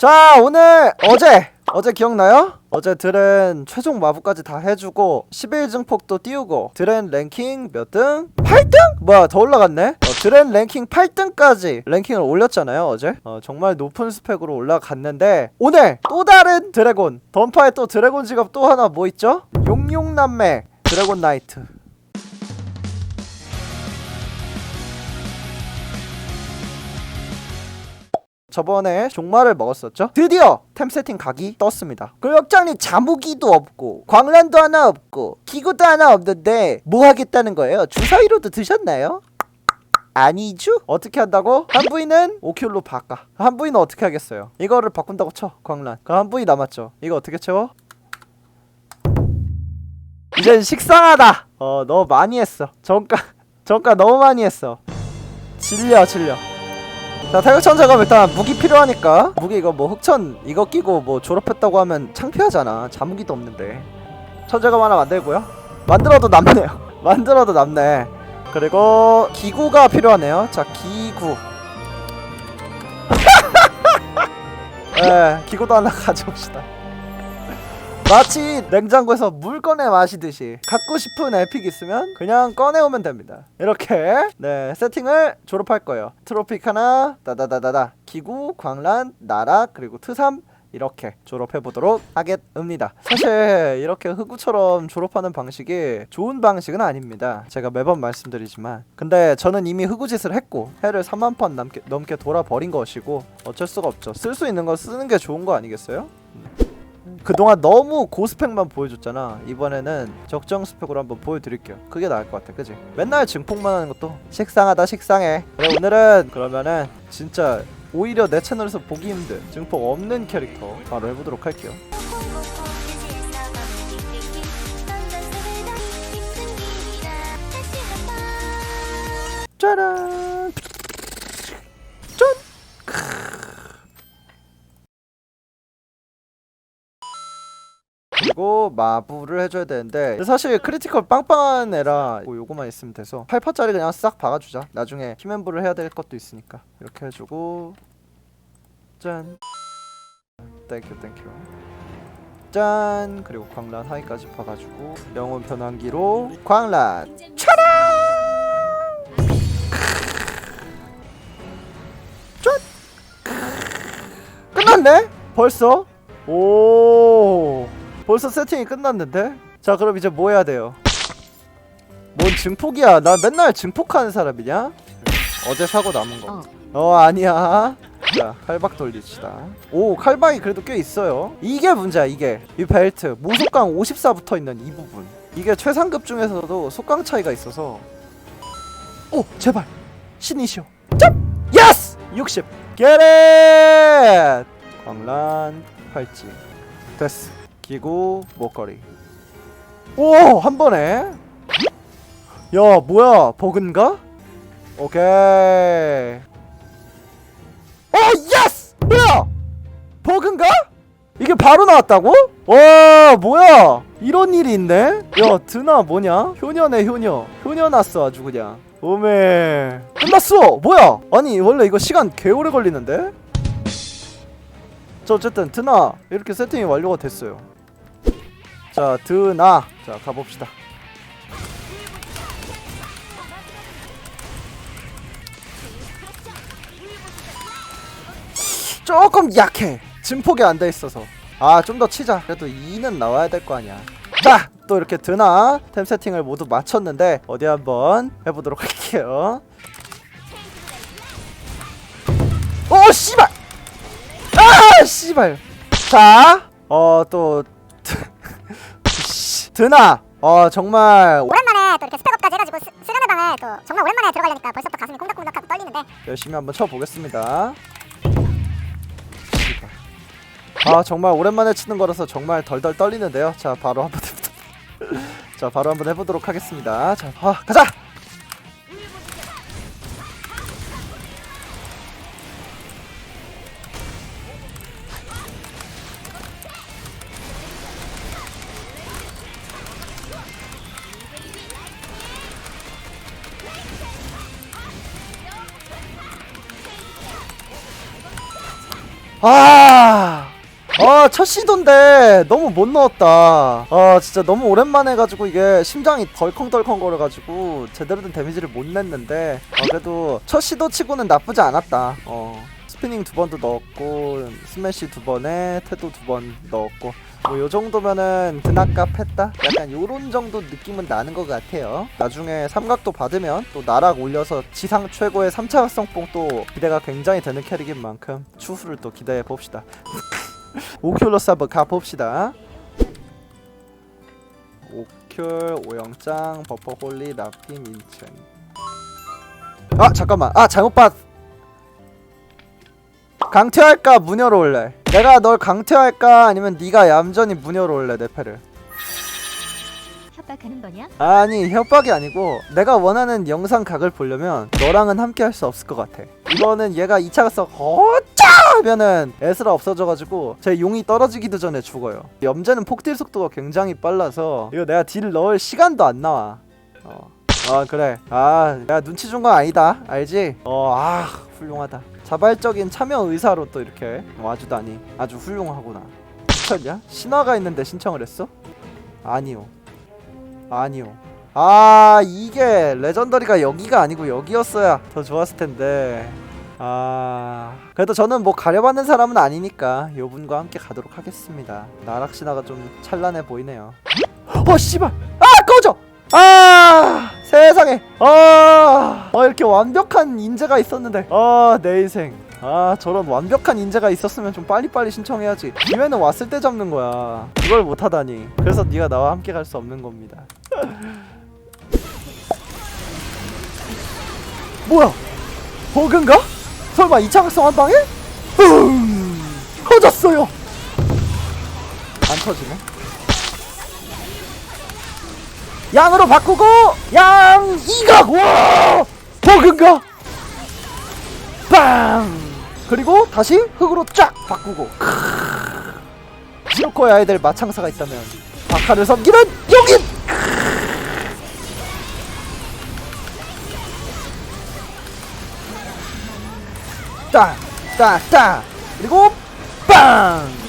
자 오늘 어제 어제 기억나요? 어제 드렌 최종 마부까지 다 해주고 11 증폭도 띄우고 드렌 랭킹 몇 등? 8등? 뭐야 더 올라갔네? 어, 드렌 랭킹 8등까지 랭킹을 올렸잖아요 어제 어, 정말 높은 스펙으로 올라갔는데 오늘 또 다른 드래곤 던파에 또 드래곤 직업 또 하나 뭐 있죠? 용용남매 드래곤 나이트 저번에 종말을 먹었었죠? 드디어 템 세팅 각이 떴습니다. 그 역장리 자무기도 없고 광란도 하나 없고 기구도 하나 없는데 뭐 하겠다는 거예요? 주사위로도 드셨나요? 아니죠? 어떻게 한다고? 한 부위는 5킬로 바꿔 한 부위는 어떻게 하겠어요? 이거를 바꾼다고 쳐 광란 그한 부위 남았죠? 이거 어떻게 채워? 이젠 식상하다 어 너무 많이 했어 정가 정가 너무 많이 했어 질려 질려 자 작업 일단 무기 필요하니까. 무기 이거 뭐 흑천 이거 끼고 뭐 졸업했다고 하면 창피하잖아. 자무기도 없는데. 천 작업 하나 만들고요. 만들어도 남네요. 만들어도 남네. 그리고 기구가 필요하네요. 자 기구. 예 기구도 하나 가져옵시다 마치 냉장고에서 물 꺼내 마시듯이 갖고 싶은 에픽 있으면 그냥 꺼내오면 됩니다 이렇게 네 세팅을 졸업할 거예요 트로픽 하나 다다다다다 기구 광란 나락 그리고 트삼 이렇게 졸업해 보도록 하겠습니다. 사실 이렇게 흑우처럼 졸업하는 방식이 좋은 방식은 아닙니다. 제가 매번 말씀드리지만 근데 저는 이미 흑우짓을 했고 해를 3만 판 넘게, 넘게 돌아버린 것이고 어쩔 수가 없죠. 쓸 수 있는 거 쓰는 게 좋은 거 아니겠어요? 그동안 너무 고스펙만 보여줬잖아. 이번에는 적정 스펙으로 한번 보여드릴게요. 그게 나을 것 같아 그지? 맨날 증폭만 하는 것도 식상하다 식상해. 그래 오늘은 그러면은 진짜 오히려 내 채널에서 보기 힘든 증폭 없는 캐릭터 바로 해보도록 할게요. 짜란 그리고 마부를 해줘야 되는데 사실 크리티컬 빵빵한 애라 뭐 요거만 있으면 돼서 8파짜리 그냥 싹 박아주자. 나중에 힘앤부를 해야 될 것도 있으니까. 이렇게 해주고 짠. 땡큐 땡큐 짠. 그리고 광란 하이까지 봐가지고 영혼 변환기로 광란 차라 짠 끝났네? 벌써? 오 벌써 세팅이 끝났는데? 자 그럼 이제 뭐 해야 돼요? 뭔 증폭이야 나 맨날 증폭하는 사람이냐? 어제 사고 남은 거. 어 아니야. 자 칼박 돌립시다. 오 칼박이 그래도 꽤 있어요. 이게 문제야 이게 이 벨트 모속강 54 붙어 있는 이 부분. 이게 최상급 중에서도 속강 차이가 있어서. 오 제발 신이시오. 짭 예스 60 게렛 광란 팔찌 됐어. 기구 목걸이. 오 한 번에. 야 뭐야 버그인가? 오케이. 오 예스! 뭐야? 버그인가? 이게 바로 나왔다고? 와 뭐야? 이런 일이 있네? 야 드나 뭐냐? 효녀네 효녀. 효녀 났어 아주 그냥. 오메 끝났어 뭐야 아니 원래 이거 시간 개 오래 걸리는데 자 어쨌든 드나 이렇게 세팅이 완료가 됐어요 자 드나. 자 가봅시다. 조금 약해. 증폭이 안 돼 있어서. 아 좀 더 치자. 그래도 2는 나와야 될 거 아니야. 자 또 이렇게 드나 템 세팅을 모두 마쳤는데 어디 한번 해보도록 할게요. 오 씨발! 아 씨발! 자어또 드나 어 정말 오랜만에 또 이렇게 스펙업까지 해가지고 스, 수련의 방을 또 정말 오랜만에 들어가려니까 벌써부터 가슴이 콩닥콩닥하고 떨리는데 열심히 한번 쳐보겠습니다. 씨발. 아 정말 오랜만에 치는 거라서 정말 덜덜 떨리는데요. 자 바로 한번 해보도록 자 바로 한번 해보도록 하겠습니다. 자 아, 가자. 아, 아, 첫 시도인데 너무 못 넣었다. 아, 진짜 너무 오랜만에 해가지고 이게 심장이 덜컹덜컹 거려가지고 제대로 된 데미지를 못 냈는데 어, 그래도 첫 시도 치고는 나쁘지 않았다. 어, 스피닝 두 번도 넣었고 스매시 두 번에 태도 두 번 넣었고 뭐요 정도면은 드나값 했다? 약간 요런 정도 느낌은 나는 것 같아요. 나중에 삼각도 받으면 또 나락 올려서 지상 최고의 3차 활성뽕 또 기대가 굉장히 되는 캐릭인 만큼 추후를 또 기대해 봅시다. 오큘러스 한번 가봅시다. 오큘, 오영짱, 버퍼홀리, 라피, 민첸. 아 잠깐만. 아 잘못 봤. 강퇴할까 무녀로 올래. 내가 널 강퇴할까 아니면 네가 얌전히 무녀로 올래 내 패를. 협박하는 거냐? 아니 협박이 아니고 내가 원하는 영상 각을 보려면 너랑은 함께 할 수 없을 것 같아 이거는 얘가 2차 가서 허짜 하면은 에스라 없어져가지고 제 용이 떨어지기도 전에 죽어요 염제는 폭딜 속도가 굉장히 빨라서 이거 내가 딜 넣을 시간도 안 나와 어. 아 그래 아 내가 눈치 준 건 아니다 알지? 어아 훌륭하다 자발적인 참여 의사로 또 이렇게 와주다니 아주 훌륭하구나 미쳤냐? 신화가 있는데 신청을 했어? 아니요 아니요. 아 이게 레전더리가 여기가 아니고 여기였어야 더 좋았을 텐데. 아 그래도 저는 뭐 가려받는 사람은 아니니까 요 분과 함께 가도록 하겠습니다. 나락 신화가 좀 찬란해 보이네요. 어 씨발! 아 꺼져! 아 세상에! 아 어, 이렇게 완벽한 인재가 있었는데. 아내 인생. 아 저런 완벽한 인재가 있었으면 좀 빨리빨리 신청해야지. 기회는 왔을 때 잡는 거야. 그걸 못하다니. 그래서 네가 나와 함께 갈 수 없는 겁니다. 뭐야? 버그인가? 설마 이창학성 한 방에? 음, 터졌어요. 안 터지네 양으로 바꾸고 양! 이각 와! 버그인가? 빵! 그리고 다시 흙으로 쫙 바꾸고. 시로코의 아이들 마창사가 있다면 박하를 섬기는 용인! 땅땅땅 그리고 빵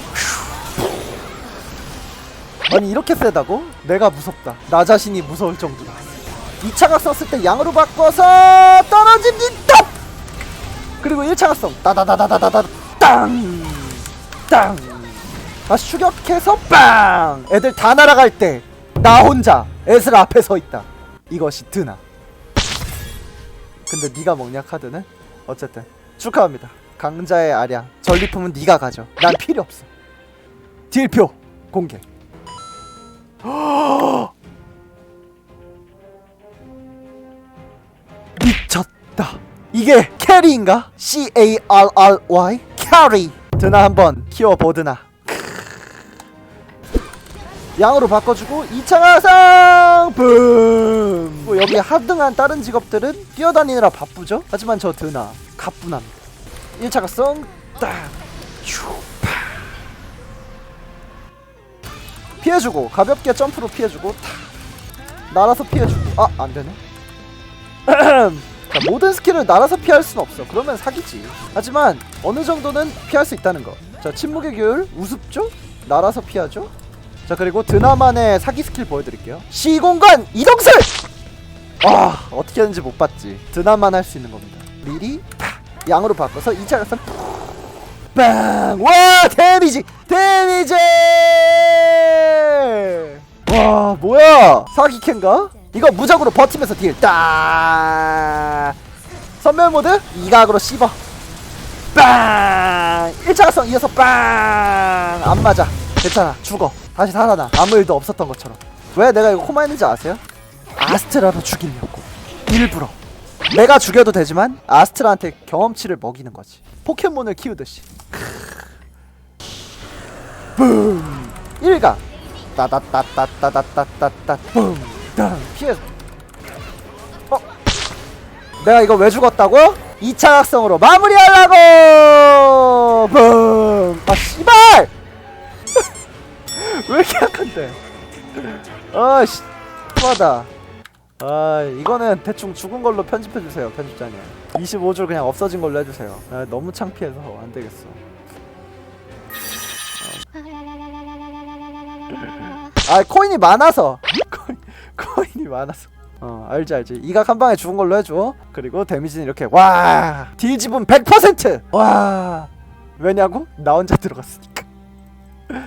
아니 이렇게 세다고? 내가 무섭다 나 자신이 무서울 정도다 2차 각성 쓸때 양으로 바꿔서 떨어집니다 그리고 1차 각성 따다다다다다다 땅! 땅! 다시 추격해서 빵! 애들 다 날아갈 때 나 혼자 애슬 앞에 서 있다 이것이 드나 근데 네가 먹냐 카드는? 어쨌든 축하합니다 강자의 아량 전리품은 네가 가져 난 필요 없어 딜표 공개 미쳤다. 이게 캐리인가? C-A-R-R-Y? 캐리. 드나 한번 키워 보드나. 양으로 바꿔주고 2차 가상! 붐! 뭐 여기 하등한 다른 직업들은 뛰어다니느라 바쁘죠? 하지만 저 드나 가뿐합니다. 1차 가성 딱! 휴, 피해주고 가볍게 점프로 피해주고 탁 날아서 피해주고 아 안되네 자, 모든 스킬을 날아서 피할 수는 없어. 그러면 사기지. 하지만 어느 정도는 피할 수 있다는 거. 자, 침묵의 규율 우습죠? 날아서 피하죠. 자, 그리고 드나만의 사기 스킬 보여드릴게요. 시공간 이동술. 아, 어떻게 하는지 못 봤지. 드나만 할 수 있는 겁니다. 미리 팍! 양으로 바꿔서 2차 가서 빵! 와, 데미지! 데미지! 와, 뭐야? 사기캔가? 이거 무적으로 버티면서 딜 딱! 선멸 모드 이각으로 씹어. 빵! 1차 가성 이어서 빵! 안 맞아. 괜찮아. 죽어. 다시 살아나. 아무 일도 없었던 것처럼. 왜 내가 이거 코마 했는지 아세요? 아스트라로 죽이려고. 일부러. 내가 죽여도 되지만 아스트라한테 경험치를 먹이는 거지. 포켓몬을 키우듯이. 붐! 1각. 따다따따따따따따따 붐! 땅! 피해. 어? 내가 이거 왜 죽었다고? 2차 각성으로 마무리하려고! 붐! 아 씨발! 왜 이렇게 약한데? 아씨, 심하다. 아 이거는 대충 죽은 걸로 편집해 주세요 편집자님. 25줄 그냥 없어진 걸로 해주세요. 아, 너무 창피해서 안 되겠어. 아 코인이 많아서. 코인, 코인이 많아서. 어 알지 알지. 이각 한 방에 죽은 걸로 해줘. 그리고 데미지는 이렇게 와! 딜지분 100%와! 왜냐고? 나 혼자 들어갔으니까.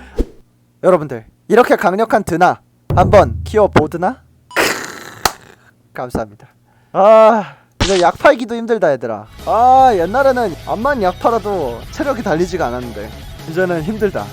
여러분들 이렇게 강력한 드나 한번 키워보드나? 감사합니다. 아 이제 약 팔기도 힘들다 얘들아. 아 옛날에는 암만 약 팔아도 체력이 달리지가 않았는데 이제는 힘들다